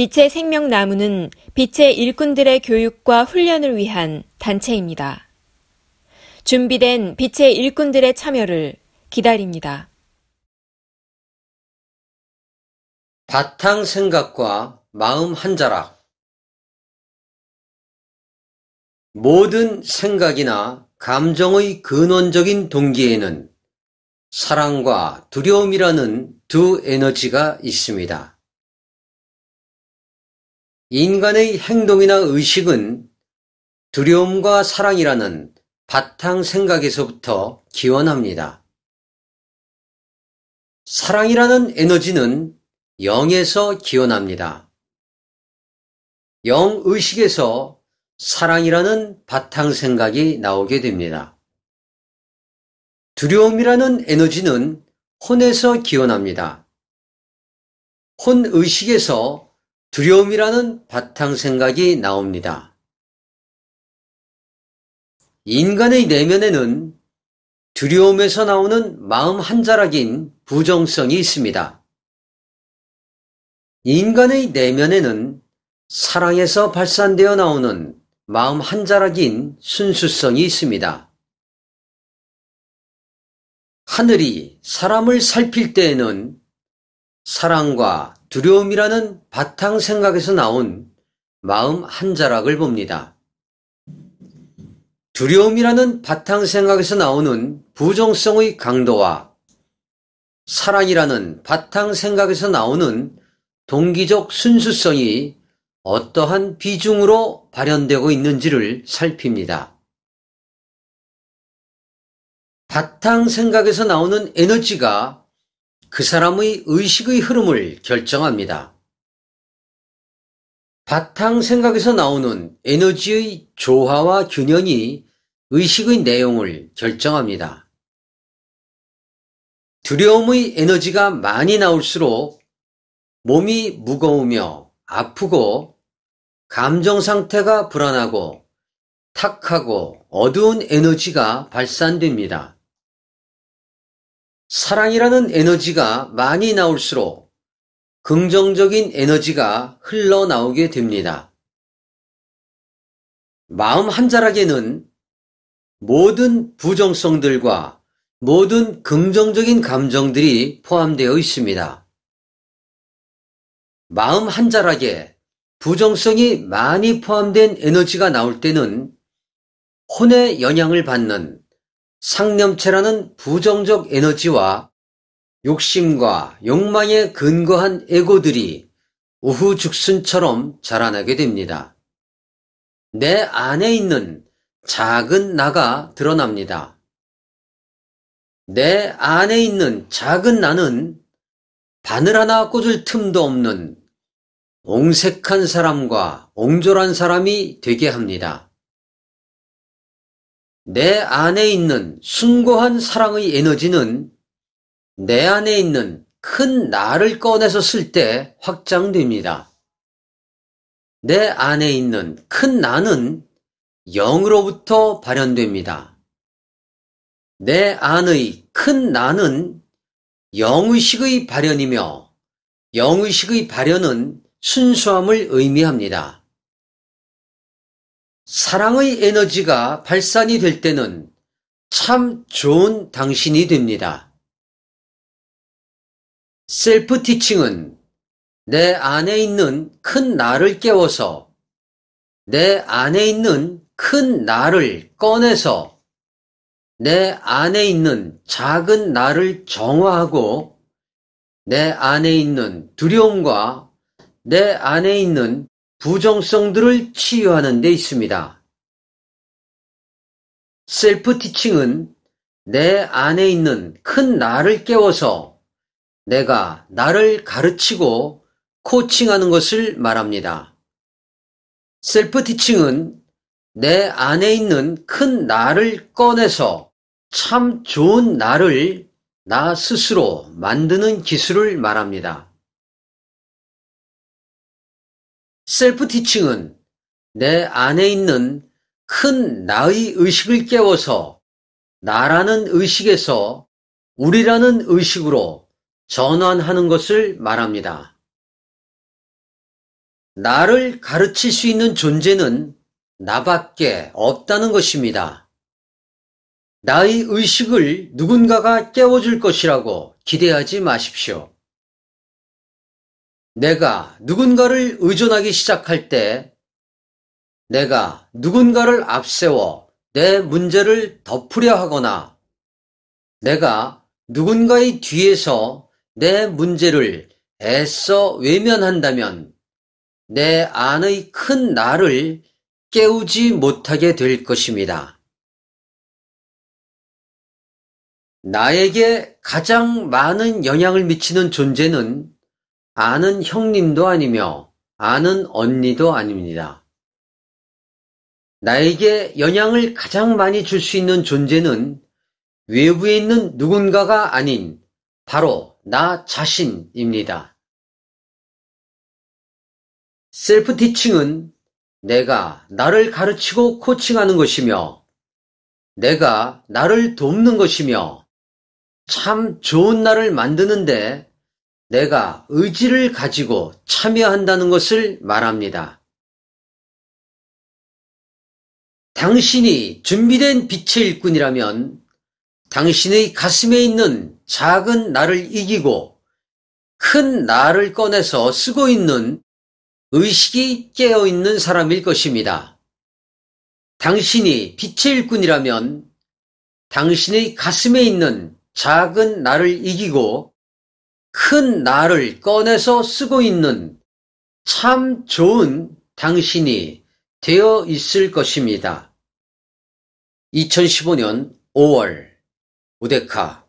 빛의 생명나무는 빛의 일꾼들의 교육과 훈련을 위한 단체입니다. 준비된 빛의 일꾼들의 참여를 기다립니다. 바탕 생각과 마음 한 자락 모든 생각이나 감정의 근원적인 동기에는 사랑과 두려움이라는 두 에너지가 있습니다. 인간의 행동이나 의식은 두려움과 사랑이라는 바탕 생각에서부터 기원합니다. 사랑이라는 에너지는 영에서 기원합니다. 영의식에서 사랑이라는 바탕 생각이 나오게 됩니다. 두려움이라는 에너지는 혼에서 기원합니다. 혼의식에서 두려움이라는 바탕 생각이 나옵니다. 인간의 내면에는 두려움에서 나오는 마음 한 자락인 부정성이 있습니다. 인간의 내면에는 사랑에서 발산되어 나오는 마음 한 자락인 순수성이 있습니다. 하늘이 사람을 살필 때에는 사랑과 두려움이라는 바탕 생각에서 나온 마음 한 자락을 봅니다. 두려움이라는 바탕 생각에서 나오는 부정성의 강도와 사랑이라는 바탕 생각에서 나오는 동기적 순수성이 어떠한 비중으로 발현되고 있는지를 살핍니다. 바탕 생각에서 나오는 에너지가 그 사람의 의식의 흐름을 결정합니다. 바탕 생각에서 나오는 에너지의 조화와 균형이 의식의 내용을 결정합니다. 두려움의 에너지가 많이 나올수록 몸이 무거우며 아프고 감정 상태가 불안하고 탁하고 어두운 에너지가 발산됩니다. 사랑이라는 에너지가 많이 나올수록 긍정적인 에너지가 흘러나오게 됩니다. 마음 한 자락에는 모든 부정성들과 모든 긍정적인 감정들이 포함되어 있습니다. 마음 한 자락에 부정성이 많이 포함된 에너지가 나올 때는 혼의 영향을 받는 상념체라는 부정적 에너지와 욕심과 욕망에 근거한 에고들이 우후죽순처럼 자라나게 됩니다. 내 안에 있는 작은 나가 드러납니다. 내 안에 있는 작은 나는 바늘 하나 꽂을 틈도 없는 옹색한 사람과 옹졸한 사람이 되게 합니다. 내 안에 있는 숭고한 사랑의 에너지는 내 안에 있는 큰 나를 꺼내서 쓸 때 확장됩니다. 내 안에 있는 큰 나는 영으로부터 발현됩니다. 내 안의 큰 나는 영의식의 발현이며 영의식의 발현은 순수함을 의미합니다. 사랑의 에너지가 발산이 될 때는 참 좋은 당신이 됩니다. 셀프 티칭은 내 안에 있는 큰 나를 깨워서 내 안에 있는 큰 나를 꺼내서 내 안에 있는 작은 나를 정화하고 내 안에 있는 두려움과 내 안에 있는 부정성들을 치유하는 데 있습니다. 셀프 티칭은 내 안에 있는 큰 나를 깨워서 내가 나를 가르치고 코칭하는 것을 말합니다. 셀프 티칭은 내 안에 있는 큰 나를 꺼내서 참 좋은 나를 나 스스로 만드는 기술을 말합니다. 셀프 티칭은 내 안에 있는 큰 나의 의식을 깨워서 나라는 의식에서 우리라는 의식으로 전환하는 것을 말합니다. 나를 가르칠 수 있는 존재는 나밖에 없다는 것입니다. 나의 의식을 누군가가 깨워줄 것이라고 기대하지 마십시오. 내가 누군가를 의존하기 시작할 때 내가 누군가를 앞세워 내 문제를 덮으려 하거나 내가 누군가의 뒤에서 내 문제를 애써 외면한다면 내 안의 큰 나를 깨우지 못하게 될 것입니다. 나에게 가장 많은 영향을 미치는 존재는 아는 형님도 아니며 아는 언니도 아닙니다. 나에게 영향을 가장 많이 줄 수 있는 존재는 외부에 있는 누군가가 아닌 바로 나 자신입니다. 셀프 티칭은 내가 나를 가르치고 코칭하는 것이며 내가 나를 돕는 것이며 참 좋은 나를 만드는데 내가 의지를 가지고 참여한다는 것을 말합니다. 당신이 준비된 빛의 일꾼이라면 당신의 가슴에 있는 작은 나를 이기고 큰 나를 꺼내서 쓰고 있는 의식이 깨어있는 사람일 것입니다. 당신이 빛의 일꾼이라면 당신의 가슴에 있는 작은 나를 이기고 큰 나를 꺼내서 쓰고 있는 참 좋은 당신이 되어 있을 것입니다. 2015년 5월 우데카